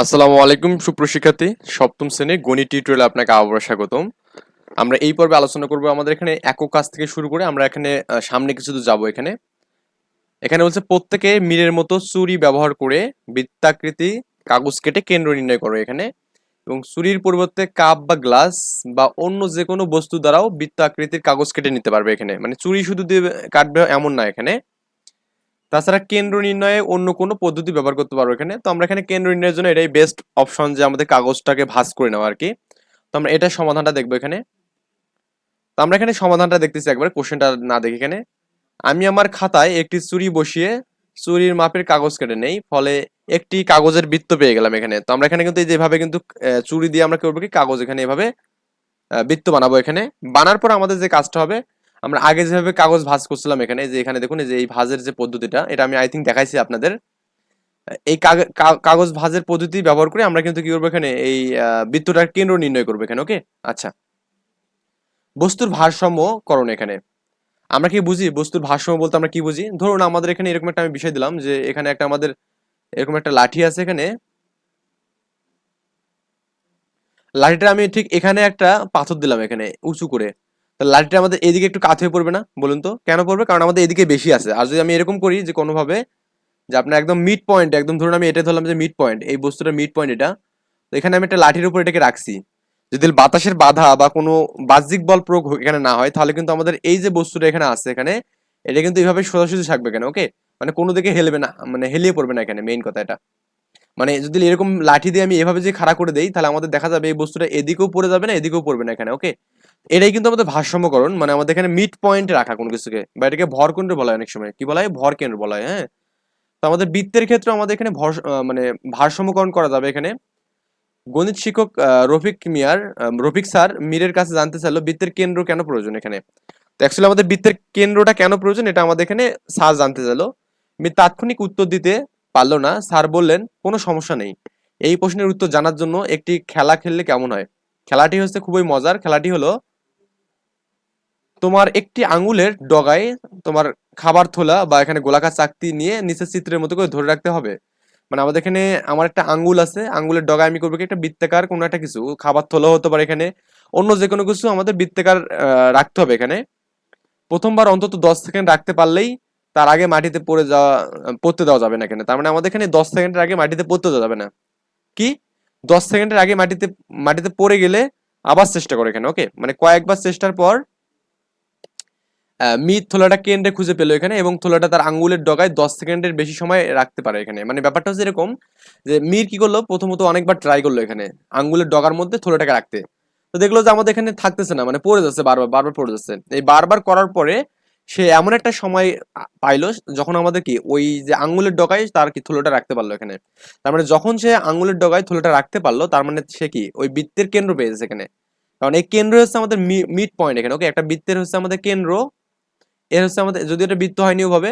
আসসালামু আলাইকুম সুপ্রশিক্ষার্থী সপ্তম শ্রেণির গণিত টিউটোরিয়ালে আপনাকে আবার স্বাগতম। আমরা এই পর্বে আলোচনা করব আমাদের এখানে একক কাজ থেকে শুরু করে আমরা এখানে সামনে কিছু দূর যাব এখানে। এখানে বলছে, প্রত্যেকে মিলের মতো চুরি ব্যবহার করে বৃত্তাকৃতি কাগজ কেটে কেন্দ্র নির্ণয় করো এখানে। এবং চুরির পরিবর্তে কাপ বা গ্লাস বা অন্য যে কোনো বস্তু দ্বারাও বৃত্ত আকৃতির কাগজ কেটে নিতে পারবে এখানে। মানে চুরি শুধু দিয়ে কাটবে এমন না এখানে। তাছাড়া কেন্দ্র নির্ণয়ে অন্য কোনো পদ্ধতি ব্যবহার করতে পারব এখানে। তো আমরা এখানে কেন্দ্র নির্ণয়ের জন্য এটাই বেস্ট অপশন যে আমাদের কাগজটাকে ভাঁজ করে নেওয়া আর কি তো আমরা এটার সমাধানটা দেখব এখানে। তো আমরা এখানে সমাধানটা দেখতেছি একবার কোশ্চেনটা না দেখি এখানে। আমি আমার খাতায় একটি চুরি বসিয়ে চুরির মাপের কাগজ কেটে নেই, ফলে একটি কাগজের বৃত্ত পেয়ে গেলাম এখানে। তো আমরা এখানে কিন্তু এই যেভাবে কিন্তু চুরি দিয়ে আমরা করব কি, কাগজ এখানে এভাবে বৃত্ত বানাবো এখানে। বানার পর আমাদের যে কাজটা হবে আমরা আগে যেভাবে কাগজ ভাঁজ করছিলাম এখানে যে এখানে দেখুন, এই যে এই ভাঁজের যে পদ্ধতিটা, এটা আমি আই থিঙ্ক দেখাইছি আপনাদের। এই কাগজ ভাঁজের পদ্ধতি ব্যবহার করে আমরা কিন্তু কি করব এখানে, এই বৃত্তটার কেন্দ্র নির্ণয় করব এখানে ওকে আচ্ছা। বস্তুর ভারসাম্য করণ এখানে। আমরা কি বুঝি? বস্তুর ভারসাম্য বলতে আমরা কি বুঝি? ধরুন আমাদের এখানে এরকম একটা আমি বিষয় দিলাম যে, এখানে একটা আমাদের, এরকম একটা লাঠি আছে এখানে। লাঠিটা আমি ঠিক এখানে একটা পাথর দিলাম এখানে, উঁচু করে। লাঠিটা আমাদের এদিকে একটু কাত হয়ে পড়বে না, বলুন তো। কেন পড়বে? কারণ আমাদের এদিকে বেশি আছে। আর যদি আমি এরকম করি যে কোনোভাবে, যে আপনার একদম মিড পয়েন্ট একদম ধরুন আমি এটা ধরলাম যে মিড পয়েন্ট এই বস্তুটা মিড পয়েন্ট এটা, তো এখানে আমি একটা লাঠির উপর এটাকে রাখছি। যদি বাতাসের বাধা বা কোনো বাহ্যিক বল প্রয়োগ এখানে না হয়, তাহলে কিন্তু আমাদের এই যে বস্তুটা এখানে আছে, এখানে এটা কিন্তু এইভাবে সোজাসুজি থাকবে এখানে ওকে মানে কোনো দিকে হেলবে না মানে হেলিয়ে পড়বে না এখানে মেইন কথা এটা। মানে যদি এরকম লাঠি দিয়ে আমি এভাবে যে খাড়া করে দেই, তাহলে আমাদের দেখা যাবে এই বস্তুটা এদিকেও পড়ে যাবে না, এদিকেও পড়বে না এখানে ওকে এটাই কিন্তু আমাদের ভারসাম্যকরণ মানে আমাদের এখানে মিড পয়েন্টে রাখা কোনো কিছুকে, বা এটাকে ভর কেন্দ্র বলা হয় অনেক সময়। কি বলা হয়? ভর কেন্দ্র বলা হয় হ্যাঁ? তো আমাদের বৃত্তের ক্ষেত্রে আমাদের এখানে ভর মানে ভারসাম্যকরণ করা যাবে এখানে। গণিত শিক্ষক রফিক মিয়ার রফিক স্যার মীরের কাছে জানতে চাইলো, বৃত্তের কেন্দ্র কেন প্রয়োজন এখানে? তো অ্যাকচুয়ালি আমাদের বৃত্তের কেন্দ্রটা কেন প্রয়োজন এটা আমাদের এখানে স্যার জানতে চাইলো। মীর তাৎক্ষণিক উত্তর দিতে পারল না, স্যার বললেন, কোনো সমস্যা নেই। এই প্রশ্নের উত্তর জানার জন্য একটি খেলা খেললে কেমন হয়? খেলাটি হচ্ছে খুবই মজার, খেলাটি হলো তোমার একটি আঙ্গুলের ডগায় তোমার খাবার থোলা বা এখানে গোলাকার চাকতি নিয়ে নিচের চিত্রের মতো করে ধরে রাখতে হবে। মানে আমাদের এখানে আমার একটা আঙ্গুল আছে আঙ্গুলের ডগায় আমি করব কি? একটা বৃত্তাকার কোনো একটা কিছু, খাবার থোলা হতে পারে এখানে। অন্য যে কোনো কিছু আমাদের বৃত্তাকার রাখতে হবে এখানে। প্রথমবার অন্তত দশ সেকেন্ড রাখতে পারলেই তার আগে মাটিতে পড়ে যাওয়া, পড়তে দেওয়া যাবে না এখানে। তার মানে আমাদের এখানে দশ সেকেন্ডের আগে মাটিতে পড়তে দেওয়া যাবে না। কি? দশ সেকেন্ডের আগে মাটিতে মাটিতে পড়ে গেলে আবার চেষ্টা করে এখানে, ওকে? মানে কয়েকবার চেষ্টার পর মিট থোলাটা কেন্দ্রে খুঁজে পেল এখানে এবং থোলাটা তার আঙ্গুলের ডগায় দশ সেকেন্ডের বেশি সময় রাখতে পারে এখানে। মানে ব্যাপারটা হচ্ছে এরকম যে মির কি করল? প্রথমত অনেকবার ট্রাই করল এখানে আঙ্গুলের ডগার মধ্যে থোলাটাকে রাখতে। তো দেখল যে আমাদের এখানে থাকতেছে না মানে পড়ে যাচ্ছে বারবার বারবার পড়ে যাচ্ছে। এই বারবার করার পরে সে এমন একটা সময় পাইলো যখন আমাদের কি ওই যে আঙ্গুলের ডগায় তার কি থোলাটা রাখতে পারল এখানে। তার মানে যখন সে আঙ্গুলের ডগায় থোলাটা রাখতে পারল, তার মানে সে কি ওই বৃত্তের কেন্দ্র পেয়েছে এখানে। কারণ এই কেন্দ্র হচ্ছে আমাদের মিড পয়েন্ট এখানে ওকে একটা বৃত্তের হচ্ছে আমাদের কেন্দ্র এর হচ্ছে আমাদের যদি এটা বৃত্ত হয়নি ওভাবে,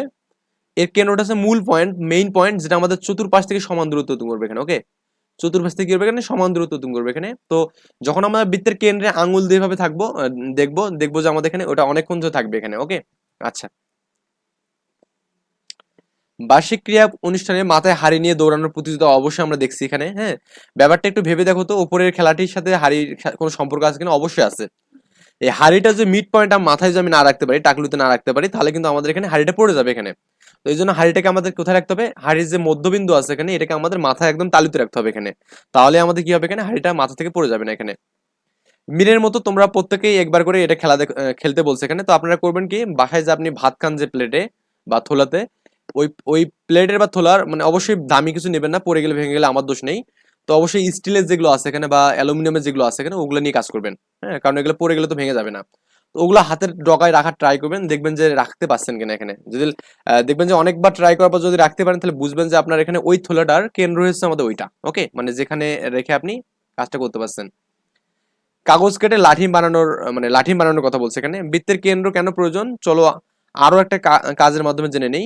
এর কেন্দ্রটা হচ্ছে মূল পয়েন্ট মেইন পয়েন্ট যেটা আমাদের চতুর্পাশ থেকে সমান দূরত্ব তুমি করবে এখানে ওকে চতুর্পাশ থেকে করবে এখানে? সমান দূরত্ব অতিক্রম করবে এখানে। তো যখন আমরা বৃত্তের কেন্দ্রে আঙ্গুল দিয়ে ভাবে থাকব দেখব দেখব যে আমাদের এখানে ওটা অনেকক্ষণ ধরে থাকবে এখানে ওকে আচ্ছা। বার্ষিক ক্রিয়া অনুষ্ঠানে মাথায় হাড়ি নিয়ে দৌড়ানোর প্রতিযোগিতা অবশ্যই আমরা দেখছি এখানে হ্যাঁ? ব্যাপারটা একটু ভেবে দেখো তো, উপরের খেলাটির সাথে হাড়ির কোনো সম্পর্ক আছে কিনা? অবশ্যই আছে। এই হাড়িটা যে মিড পয়েন্ট মাথায় যদি আমি না রাখতে পারি, টাকলুতে না রাখতে পারি, তাহলে কিন্তু আমাদের এখানে হাড়িটা পড়ে যাবে এখানে। তো এই জন্য হাড়িটাকে আমাদের কোথায় রাখতে হবে? হাড়ির যে মধ্যবিন্দু আছে এখানে, এটাকে আমাদের মাথায় একদম তালুতে রাখতে হবে এখানে। তাহলে আমাদের কি হবে এখানে? হাড়িটা মাথা থেকে পড়ে যাবে না এখানে। মিনের মতো তোমরা প্রত্যেকেই একবার করে এটা খেলা খেলতে বলছে এখানে। তো আপনারা করবেন কি? বাসায় যে আপনি ভাত খান যে প্লেটে বা থোলাতে, ওই ওই প্লেটের বা থোলার মানে অবশ্যই দামি কিছু নেবেন না, পড়ে গেলে ভেঙে গেলে আমার দোষ নেই। তো অবশ্যই স্টিলের যেগুলো আছে এখানে বা অ্যালুমিনিয়ামের যেগুলো আছে এখানে ওগুলো নিয়ে কাজ করবেন হ্যাঁ? কারণ এগুলো পড়ে গেলে তো ভেঙে যাবে না। তো ওগুলো হাতের ডগায় রাখার ট্রাই করবেন, দেখবেন যে রাখতে পারছেন কিনা এখানে। যদি দেখবেন যে অনেকবার ট্রাই করার পর যদি রাখতে পারেন, তাহলে বুঝবেন যে আপনার এখানে ওই থোলাটার কেন্দ্র হচ্ছে আমাদের ওইটা ওকে মানে যেখানে রেখে আপনি কাজটা করতে পারছেন। কাগজ কেটে লাঠি বানানোর মানে লাঠি বানানোর কথা বলছে এখানে। বৃত্তের কেন্দ্র কেন প্রয়োজন? চলো আরও একটা কাজের মাধ্যমে জেনে নেই।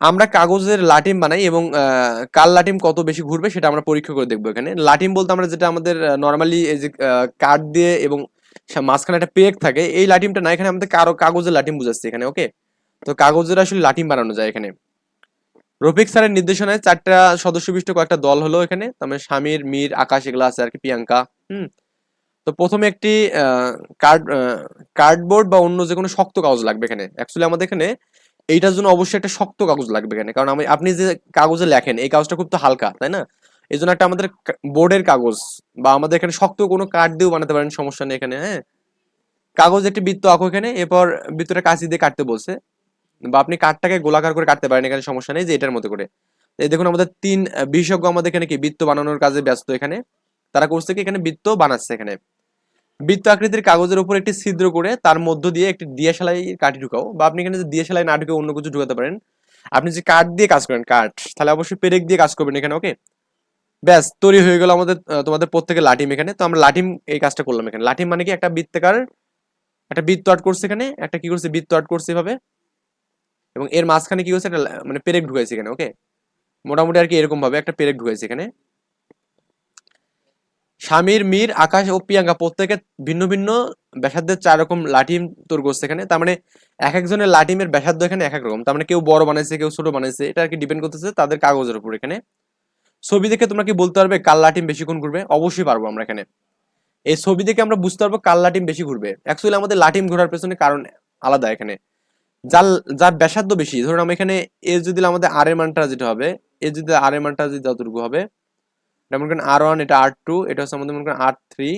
আমরা কাগজের লাটিম বানাই এবং কার লাটিম কত বেশি ঘুরবে সেটা আমরা পরীক্ষা করে দেখব এখানে। লাটিম বলতে আমরা যেটা আমাদের নর্মালি এই যে কাঠ দিয়ে এবং মাঝখানে একটা পেক থাকে, এই লাটিমটা না, এখানে আমাদের কারও কাগজের লাটিম বুঝাচ্ছে এখানে ওকে তো কাগজের আসলে লাটিম বানানো যায় এখানে। রফিক স্যারের নির্দেশনায় চারটা সদস্য বিশিষ্ট কয়েকটা দল হলো এখানে তারপরে স্বামীর, মীর, আকাশ, এগুলো আছে আর কি, প্রিয়াঙ্কা, হুম? তো প্রথমে একটি কার্ড কার্ডবোর্ড বা অন্য যে কোনো শক্ত কাগজ লাগবে এখানে। অ্যাকচুয়ালি আমাদের এখানে এইটার জন্য অবশ্যই একটা শক্ত কাগজ লাগবে এখানে। কারণ আমি, আপনি যে কাগজে লেখেন, এই কাগজটা খুব তো হালকা, তাই না? এই জন্য একটা আমাদের বোর্ডের কাগজ বা আমাদের এখানে শক্ত কোনো কাঠ দিয়েও বানাতে পারেন, সমস্যা নেই এখানে হ্যাঁ? কাগজ একটি বৃত্ত আঁকো এখানে, এরপর বৃত্তটা কাঁচি দিয়ে কাটতে বলছে। বা আপনি কাঠটাকে গোলাকার করে কাটতে পারেন, এখানে সমস্যা নেই যে এটার মতো করে। এই দেখুন, আমাদের তিন বিশেষজ্ঞ আমাদের এখানে কি বৃত্ত বানানোর কাজে ব্যস্ত এখানে। তারা করছে কি, এখানে বৃত্ত বানাচ্ছে এখানে। বৃত্ত আকৃতির কাগজের উপর একটি ছিদ্র করে তার মধ্য দিয়ে একটি দিয়ে সেলাই কাঠি ঢুকাও, বা আপনি এখানে দিয়ে সেলাই না ঢুকে অন্য কিছু ঢুকাতে পারেন, আপনি যে কাঠ দিয়ে কাজ করেন, কাঠ, তাহলে অবশ্যই পেরেক দিয়ে কাজ করবেন এখানে ওকে ব্যাস, তৈরি হয়ে গেল আমাদের তোমাদের প্রত্যেকের লাঠিম এখানে। তো আমরা লাঠিম এই কাজটা করলাম এখানে। লাঠিম মানে কি? একটা বৃত্তাকার, একটা বৃত্ত আট করছে এখানে, একটা কি করছে? বৃত্ত আট করছে এভাবে। এবং এর মাঝখানে কি করছে একটা মানে পেরেক ঢুকাইছে এখানে ওকে মোটামুটি আর কি এরকম ভাবে একটা পেরেক ঢুকাইছে এখানে। স্বামীর, মীর, আকাশ ও প্রিয়াঙ্কা প্রত্যেকে ভিন্ন ভিন্ন ব্যাসার্ধের চার রকম লাঠিম তোর করছে এখানে। তার মানে এক একজনের লাঠিমের ব্যাসার্ধ এখানে এক এক রকম। তার মানে কেউ বড় বানাইছে, কেউ ছোট বানাইছে, এটা আর কি ডিপেন্ড করতেছে তাদের কাগজের উপর এখানে। ছবি দেখে তোমরা কি বলতে পারবে কার লাঠিম বেশিক্ষণ ঘুরবে? অবশ্যই পারব আমরা এখানে। এই ছবি দেখে আমরা বুঝতে পারব কাল লাঠিম বেশি ঘুরবে। অ্যাকচুয়ালি আমাদের লাঠিম ঘোরার পেছনে কারণ আলাদা এখানে। যার যার ব্যাসার্ধ বেশি, ধরুন আমরা এখানে এ যদি আমাদের আর এর মানটা যেটা হবে এ যদি আর এর মানটা যদি যতটুকু হবে এটা মনে করেন আর ওয়ান এটা আর টু এটা হচ্ছে আমাদের মনে করেন আর থ্রি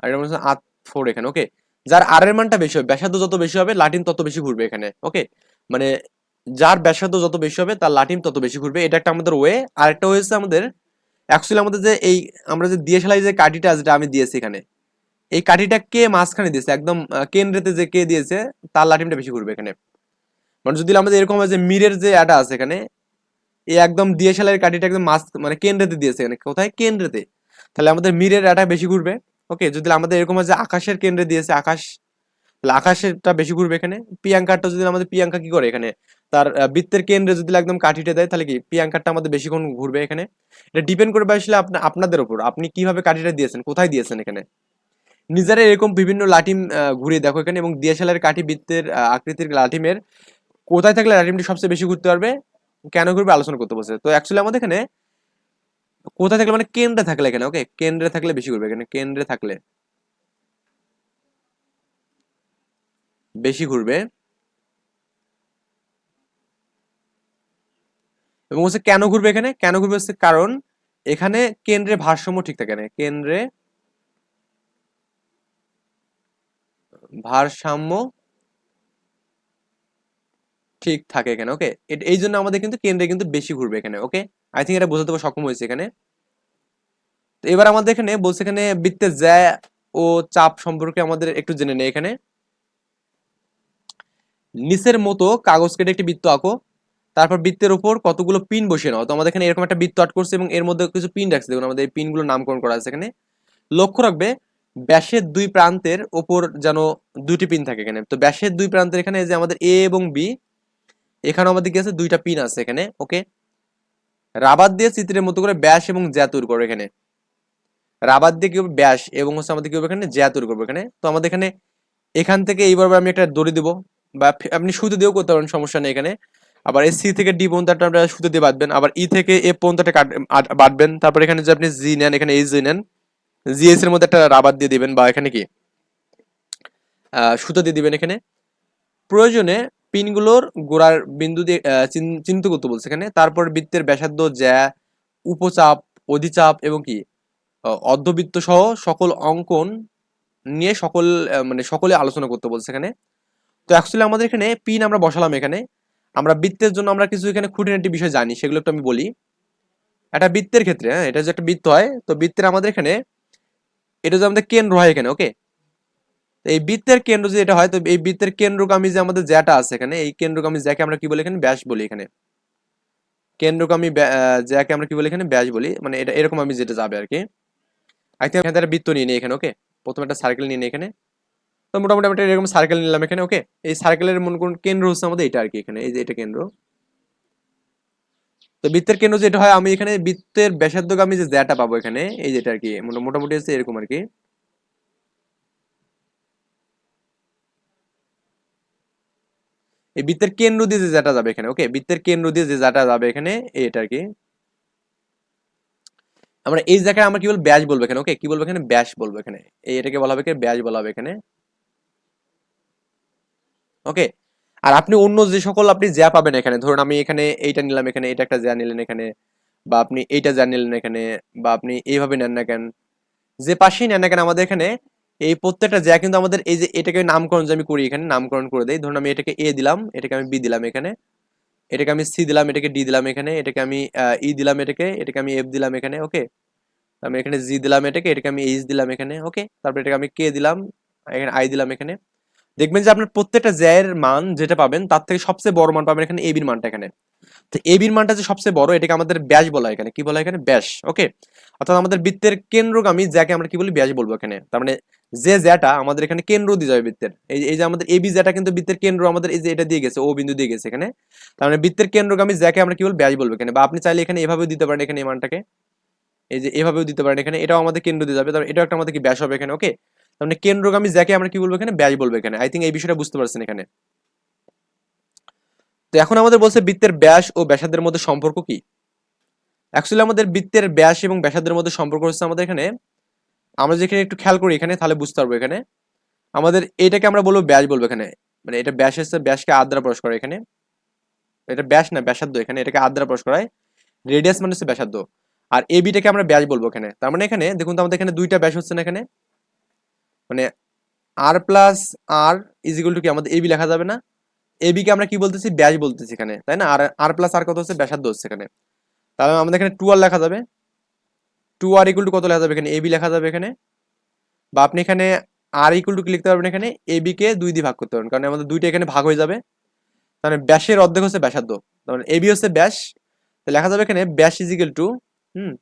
আর এটা মনে হচ্ছে আর ফোর এখানে ওকে যার আর এর মানটা বেশি হবে, ব্যাসার্ধ যত বেশি হবে লাটিন তত বেশি ঘুরবে এখানে ওকে মানে যার ব্যাসার্ধ যত বেশি হবে, তার লাটিন তত বেশি ঘুরবে, এটা একটা আমাদের ওয়ে আর একটা হয়েছে আমাদের অ্যাকচুয়ালি আমাদের যে এই, আমরা যে দিয়ে সেলাই যে কাঠিটা যেটা আমি দিয়েছি এখানে, এই কাঠিটা কে মাঝখানে দিয়েছে? একদম কেন্দ্রেতে যে কে দিয়েছে, তার লাটিমটা বেশি ঘুরবে এখানে। মানে যদি আমাদের এরকম হয় যে মিরের যে আটা আছে এখানে এই একদম সেলাইয়ের কাঠিটা একদম মাছ মানে কেন্দ্রেতে দিয়েছে এখানে। কোথায়? কেন্দ্রেতে। তাহলে আমাদের মিরের আটা বেশি ঘুরবে। ওকে, যদি আমাদের এরকম যে আকাশের কেন্দ্রে দিয়েছে আকাশ, তাহলে আকাশেরটা বেশি ঘুরবে এখানে। প্রিয়াঙ্কারটা যদি আমাদের, প্রিয়াঙ্কা কি করে এখানে? তার বৃত্তের কেন্দ্রে যদি একদম কাঠিটা দেয়, তাহলে কি প্রিয়াঙ্কারটা আমাদের বেশিক্ষণ ঘুরবে এখানে? এটা ডিপেন্ড করবে আসলে আপনা, আপনাদের উপর। আপনি কীভাবে কাঠিটা দিয়েছেন? কোথায় দিয়েছেন এখানে? নিজেরা এরকম বিভিন্ন লাটিম ঘুরিয়ে দেখো এখানে এবং দিয়াশালের কাঠি বৃত্তের আকৃতির লাটিমের কোথায় থাকলে লাটিমটি সবচেয়ে বেশি ঘুরতে পারবে? কেন ঘুরবে আলোচনা করতে বলছে। তো অ্যাকচুয়ালি আমাদের এখানে কোথায় থাকলে মানে কেন্দ্রে থাকলে এখানে ওকে কেন্দ্রে থাকলে বেশি ঘুরবে এখানে কেন্দ্রে থাকলে বেশি ঘুরবে। এবং হচ্ছে কেন ঘুরবে এখানে? কেন ঘুরবে হচ্ছে কারণ এখানে কেন্দ্রে ভারসাম্য ঠিক থাকে না। কেন্দ্রে ভারসাম্য ঠিক থাকে এখানে ওকে এই জন্য আমাদের কিন্তু কেন্দ্রে কিন্তু বেশি ঘুরবে এখানে ওকে আই থিঙ্ক এটা বোঝাতে সক্ষম হয়েছে এখানে। তো এবার আমাদের এখানে বলছে এখানে বৃত্তের জ্যা ও চাপ সম্পর্কে আমাদের একটু জেনে নেই এখানে। নিচের মতো কাগজ কেটে একটি বৃত্ত আঁকো। তারপর বৃত্তের উপর কতগুলো পিন বসিয়ে নাও। তো আমাদের এখানে এরকম একটা বৃত্ত আট করছে এবং এর মধ্যে কিছু পিন রাখছে। দেখুন, আমাদের এই পিনগুলো নামকরণ করা আছে এখানে। লক্ষ্য রাখবে, ব্যাসের দুই প্রান্তের ওপর যেন দুইটি পিন থাকে এখানে। তো ব্যাসের দুই প্রান্তের এখানে যে আমাদের এ এবং বি এখানে আমাদের কি আছে? দুইটা পিন আছে এখানে ওকে রাবার দিয়ে চিত্রের মতো করে ব্যাস এবং জ্যা করবে এখানে। রাবার দিয়ে কি হবে? ব্যাস এবং হচ্ছে আমাদের কি হবে এখানে? জ্যা করবে এখানে। তো আমাদের এখানে, এখান থেকে এইভাবে আমি একটা দড়ি দেবো, বা আপনি সুতো দিয়েও করতে পারেন, সমস্যা নেই এখানে। আবার এই সি থেকে ডি পর্যন্ত আপনারা সুতো দিয়ে বাঁধবেন, আবার ই থেকে এ পর্যন্ত বাঁধবেন। তারপর এখানে যে আপনি জি নেন, এখানে এই জি নেন, জিএস এর মধ্যে একটা রাবার দিয়ে দিবেন, বা এখানে কি? সুতো দিয়ে দিবেন এখানে। প্রয়োজনে পিনগুলোর গোড়ার বিন্দু দিয়ে চিহ্নিত করতে বলছে এখানে। তারপর বৃত্তের ব্যাসার্ধ জ্যা, উপচাপ, অধিচাপ এবং কি? অর্ধবৃত্ত সহ সকল অঙ্কন নিয়ে সকল মানে সকলে আলোচনা করতে বলছে এখানে। তো অ্যাকচুয়ালি আমাদের এখানে পিন আমরা বসালাম এখানে। আমরা বৃত্তের জন্য আমরা কিছু এখানে খুঁটিনাটি বিষয় জানি, সেগুলো একটু আমি বলি। একটা বৃত্তের ক্ষেত্রে হ্যাঁ এটা যে একটা বৃত্ত হয়, তো বৃত্তের আমাদের এখানে, এটা যে আমাদের কেন্দ্র হয় এখানে ওকে এই বৃত্তের কেন্দ্র যে এটা হয়, তো এই বৃত্তের কেন্দ্রগামী যে আমাদের জ্যাটা আছে এখানে, এই কেন্দ্রগামী জ্যাকে আমরা কি বলি এখানে? ব্যাস বলি এখানে। কেন্দ্রগামী জ্যাকে আমরা কি বলি এখানে? ব্যাস বলি। মানে এটা এরকম আমি যেটা যাবে আর কি একটা বৃত্ত নিয়ে নিই এখানে ওকে প্রথমে একটা সার্কেল নিয়ে নিই এখানে। তো মোটামুটি আমরা এরকম সার্কেল নিলাম এখানে ওকে এই সার্কেলের মনে করুন কেন্দ্র হচ্ছে আমাদের এটা আর কি এখানে, এই যে এটা কেন্দ্র। তো বৃত্তের কেন্দ্র যেটা হয়, আমি এখানে বৃত্তের ব্যাসার্ধগামী যে জ্যাটা পাবো এখানে, এই যেটা আর কি মোটামুটি হচ্ছে এরকম আর কি এই বৃত্তের কেন্দ্র দিয়ে যে যেটা যাবে এখানে ওকে বৃত্তের কেন্দ্র দিয়ে যে যেটা যাবে এখানে, এটা আর কি, আমরা এই জায়গায় আমরা কি বলব? ব্যাস বলব এখানে ওকে কি বলব এখানে? ব্যাস বলব এখানে। এটাকে বলা হবে কি? ব্যাস বলা হবে এখানে। ওকে আর আপনি অন্য যে সকল আপনি জ্যা পাবেন এখানে, ধরুন আমি এখানে এইটা নিলাম এখানে, এটা একটা জ্যা নিলেন এখানে, বা আপনি এইটা জ্যা নিলেন এখানে, বা আপনি এইভাবে নেন না কেন, যে পাশেই নেন না কেন আমাদের এখানে এই প্রত্যেকটা জ্যা কিন্তু আমাদের এই যে এটাকে নামকরণ যে আমি করি এখানে, নামকরণ করে দেই। ধরুন আমি এটাকে এ দিলাম, এটাকে আমি বি দিলাম এখানে। এটাকে আমি সি দিলাম, এটাকে ডি দিলাম এখানে। এটাকে আমি ই দিলাম এটাকে এটাকে আমি এফ দিলাম এখানে ওকে আমি এখানে জি দিলাম এটাকে এটাকে আমি এইচ দিলাম এখানে ওকে তারপর এটাকে আমি কে দিলাম, এখানে আই দিলাম এখানে। দেখবেন যে আপনার প্রত্যেকটা জ্যায়ের মান যেটা পাবেন, তার থেকে সবচেয়ে বড় মান পাবেন এখানে এবির মানটা এখানে। তো এবির মানটা যে সবচেয়ে বড়, এটাকে আমাদের ব্যাস বলা এখানে। কি বলা এখানে? ব্যাস, ওকে? অর্থাৎ আমাদের বৃত্তের কেন্দ্রগামী জ্যাকে আমরা কি বলি? ব্যাস বলব এখানে। তার মানে যে জ্যাটা আমাদের এখানে কেন্দ্র দিয়ে যাবে বৃত্তের। এই এই যে আমাদের এবি জ্যাটা কিন্তু বৃত্তের কেন্দ্র আমাদের এই যে এটা দিয়ে গেছে ও বিন্দু দিয়ে গেছে এখানে। তার মানে বৃত্তের কেন্দ্রগামী জ্যাকে আমরা কি বলব ব্যাস বলব এখানে। বা আপনি চাইলে এখানে এভাবেও দিতে পারেন এখানে এই মানটাকে। এই যে, এভাবেও দিতে পারেন এখানে। এটাও আমাদের কেন্দ্র দিয়ে যাবে। তারপর এটাও একটা আমাদের কি ব্যাস হবে এখানে, ওকে? তার মানে কেন্দ্রগামী জ্যাকে আমরা কি বলব এখানে? ব্যাস বলব এখানে। আই থিঙ্ক এই বিষয়টা বুঝতে পারছেন এখানে। তো এখন আমাদের বলছে বৃত্তের ব্যাস ও ব্যাসার্ধের মধ্যে সম্পর্ক কি? অ্যাকচুয়ালি আমাদের বৃত্তের ব্যাস এবং ব্যাসার্ধের মধ্যে সম্পর্ক হচ্ছে আমাদের এখানে, আমরা যেখানে একটু খেয়াল করি এখানে, তাহলে বুঝতে পারব এখানে। আমাদের এটাকে আমরা বলব ব্যাস বলব এখানে। মানে এটা ব্যাস হচ্ছে ব্যাসকে আদ্রা প্রকাশ করে এখানে। এটা ব্যাস না, ব্যাসার্ধ এখানে, এটাকে আদ্রা প্রকাশ করায়। রেডিয়াস মানে হচ্ছে ব্যাসার্ধ। আর এ বিটাকে আমরা ব্যাস বলব এখানে। তার মানে এখানে, দেখুন তো আমাদের এখানে দুইটা ব্যাস হচ্ছে না এখানে। মানে আর প্লাস আর ইজিকুয়াল টু কি? আমাদের এবি লেখা যাবে না। এবি কে আমরা কি বলতেছি? ব্যাস বলতেছি এখানে, তাই না? আর আর প্লাস আর কত হচ্ছে? ব্যাসার্ধ হচ্ছে এখানে। তাহলে আমাদের এখানে টু আর লেখা যাবে। টু আর ইকুল টু কত লেখা যাবে এখানে? এবি লেখা যাবে এখানে। বা আপনি এখানে আর ইকুল টু লিখতে পারবেন এখানে? এবি কে দুই দিয়ে ভাগ করতে পারবেন, কারণ আমাদের দুইটা এখানে ভাগ হয়ে যাবে। তাহলে ব্যাসের অর্ধেক হচ্ছে ব্যাসার্ধ। তাহলে এবি হচ্ছে ব্যাস। লেখা যাবে এখানে, ব্যাস ইজিক্যাল টু হুম?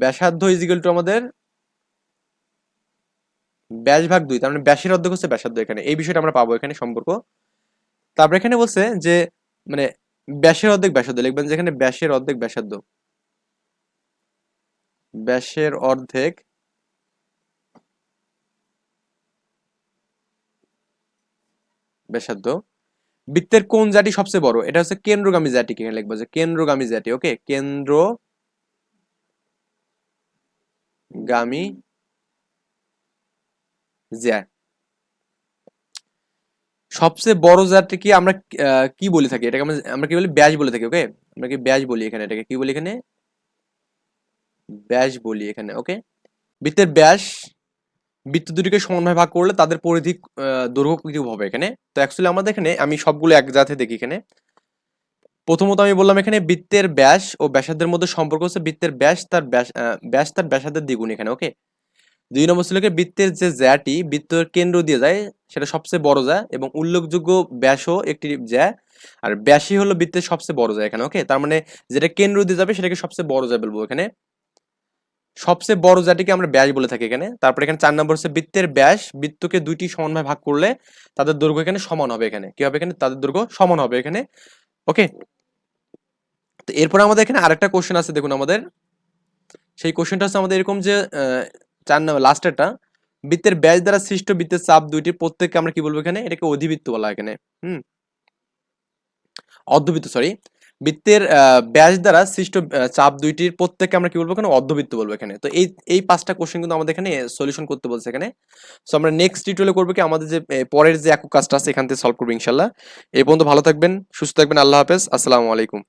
ব্যাসার্ধ ইজিক্যাল টু আমাদের ব্যাস ভাগ দুই, তার মানে ব্যাসের অর্ধেক হচ্ছে ব্যাসার্ধ এখানে। এই বিষয়টা আমরা পাবো এখানে সম্পর্ক। তারপর এখানে বলছে যে মানে ব্যাসের অর্ধেক ব্যাসার্ধ, লিখবেন যেখানে ব্যাসের অর্ধেক ব্যাসার্ধ। ব্যাসের অর্ধেক ব্যাসার্ধ। বৃত্তের কোন জাতি সবচেয়ে বড়? এটা হচ্ছে কেন্দ্রগামী জাতি এখানে লিখব যে কেন্দ্রগামী জাতি, ওকে? কেন্দ্র গামী জ্যা সবচেয়ে বড় জাতি কি আমরা কি বলে থাকি? এটাকে আমরা আমরা কি বলি? ব্যাস বলে থাকি ওকে আমরা কি ব্যাস বলি এখানে? এটাকে কি বলি এখানে? ব্যাস বলি এখানে ওকে বৃত্তের ব্যাস, বৃত্ত দুটিকে সমানভাবে ভাগ করলে তাদের পরিধি দৈর্ঘ্য কি হবে এখানে। তো অ্যাকচুয়ালি আমাদের এখানে, আমি সবগুলো এক জাতে দেখি এখানে। প্রথমত আমি বললাম এখানে বৃত্তের ব্যাস ও ব্যাসার্ধের মধ্যে সম্পর্ক হচ্ছে বৃত্তের ব্যাস তার ব্যাস ব্যাস তার ব্যাসার্ধের দ্বিগুণ এখানে ওকে দুই নম্বর ছিল বৃত্তের যে জ্যাটি বৃত্তের কেন্দ্র দিয়ে যায়, সেটা সবচেয়ে বড় জ্যা এবং উল্লেখযোগ্য ব্যাসও একটি জ্যা। আর ব্যাসই হলো বৃত্তের সবচেয়ে বড় জ্যা এখানে, ওকে? তার মানে যেটা কেন্দ্র দিয়ে যাবে, সেটাকে সবচেয়ে বড় জ্যা বলব এখানে। সবচেয়ে বড় জাতিকে আমরা ব্যাস বলে থাকি এখানে। তারপর এখানে চার নম্বর হচ্ছে বৃত্তের ব্যাস, বৃত্তকে দুইটি সমানভাবে ভাগ করলে তাদের দৈর্ঘ্য এখানে সমান হবে এখানে। কি হবে এখানে? তাদের দৈর্ঘ্য সমান হবে এখানে, ওকে? তো এরপর আমাদের এখানে আরেকটা কোশ্চেন আছে, দেখুন আমাদের। সেই কোশ্চেনটা হচ্ছে আমাদের এরকম যে চার নম্বর লাস্টেরটা বৃত্তের ব্যাস দ্বারা সৃষ্ট বৃত্তের চাপ দুইটির প্রত্যেককে আমরা কি বলব এখানে? এটাকে অধিবৃত্ত বলা এখানে। হুম? অর্ধবৃত্ত সরি বৃত্তের ব্যাস দ্বারা সৃষ্ট চাপ দুইটির প্রত্যেককে আমরা কি বলব এখানে? অর্ধবৃত্ত বলব এখানে। তো এই এই পাঁচটা কোশ্চেন কিন্তু আমাদের এখানে সলিউশন করতে বলছে এখানে। সো আমরা নেক্সট টিউটোরিয়ালে করব কি? আমাদের যে পরের যে একক কাজটা আছে এখান থেকে সলভ করব ইনশাল্লাহ এই পর্যন্ত ভালো থাকবেন, সুস্থ থাকবেন, আল্লাহ হাফেজ। আসসালামু আলাইকুম।